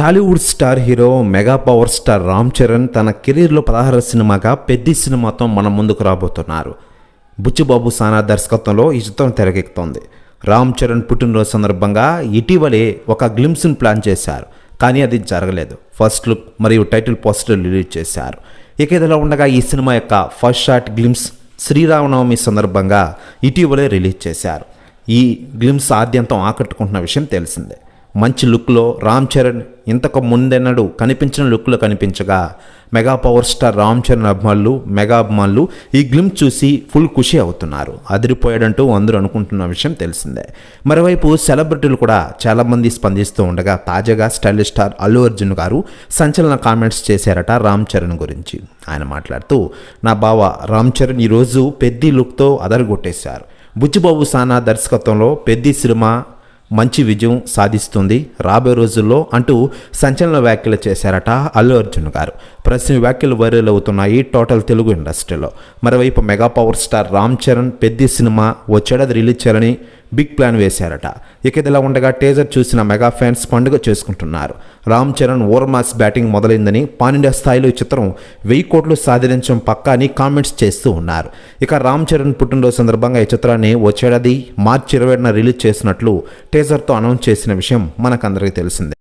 Tollywood star hero mega power star Ram Charan తన కెరీర్లో పదహారు సినిమాగా పెద్ద సినిమాతో మన ముందుకు రాబోతున్నారు. బుచ్చిబాబు సానా దర్శకత్వంలో ఈ చిత్రం తెరకెక్కుతోంది. రామ్ చరణ్ పుట్టినరోజు సందర్భంగా ఇటీవలే ఒక గ్లిమ్స్ను ప్లాన్ చేశారు కానీ అది జరగలేదు. ఫస్ట్ లుక్ మరియు టైటిల్ పోస్టర్ రిలీజ్ చేశారు. ఇక ఇదిలా ఉండగా ఈ సినిమా యొక్క ఫస్ట్ షాట్ గ్లిమ్స్ శ్రీరామనవమి సందర్భంగా ఇటీవలే రిలీజ్ చేశారు. ఈ గ్లిమ్స్ ఆద్యంతం ఆకట్టుకుంటున్న విషయం తెలిసిందే. మంచి లుక్లో రామ్ చరణ్ ఇంతకు ముందెన్నడు కనిపించిన లుక్లో కనిపించగా mega power star Ram Charan అభిమానులు మెగా అభిమానులు ఈ గ్లిమ్స్ చూసి ఫుల్ ఖుషి అవుతున్నారు. అదిరిపోయాడంటూ అందరూ అనుకుంటున్న విషయం తెలిసిందే. మరోవైపు సెలబ్రిటీలు కూడా చాలామంది స్పందిస్తూ ఉండగా తాజాగా స్టైలిష్ స్టార్ అల్లు అర్జున్ గారు సంచలన కామెంట్స్ చేశారట రామ్ చరణ్ గురించి. ఆయన మాట్లాడుతూ నా బావ రామ్ చరణ్ ఈరోజు పెద్ది లుక్తో అదరగొట్టేశారు. బుచ్చిబాబు సానా దర్శకత్వంలో పెద్ది సినిమా మంచి విజయం సాధిస్తుంది. రాబోయే రోజుల్లో అంటూ సంచలన వ్యాఖ్యలు చేశారట అల్లు అర్జున్ గారు. ప్రశ్న వ్యాఖ్యలు వైరల్ అవుతున్నాయి టోటల్ తెలుగు ఇండస్ట్రీలో. మరోవైపు mega power star Ram Charan పెద్ద సినిమా వచ్చేడాది రిలీజ్ చేయాలని బిగ్ ప్లాన్ వేశారట. ఇక ఇదిలా ఉండగా టేజర్ చూసిన మెగా ఫ్యాన్స్ పండుగ చేసుకుంటున్నారు. Ram Charan over mass batting మొదలైందని pan-India స్థాయిలో ఈ చిత్రం వెయ్యి కోట్లు సాధించడం పక్కా అని కామెంట్స్ చేస్తూ ఉన్నారు. ఇక రామ్ చరణ్ పుట్టినరోజు సందర్భంగా ఈ చిత్రాన్ని వచ్చేడాది మార్చి ఇరవై రిలీజ్ చేసినట్లు టేజర్తో అనౌన్స్ చేసిన విషయం మనకందరికీ తెలిసిందే.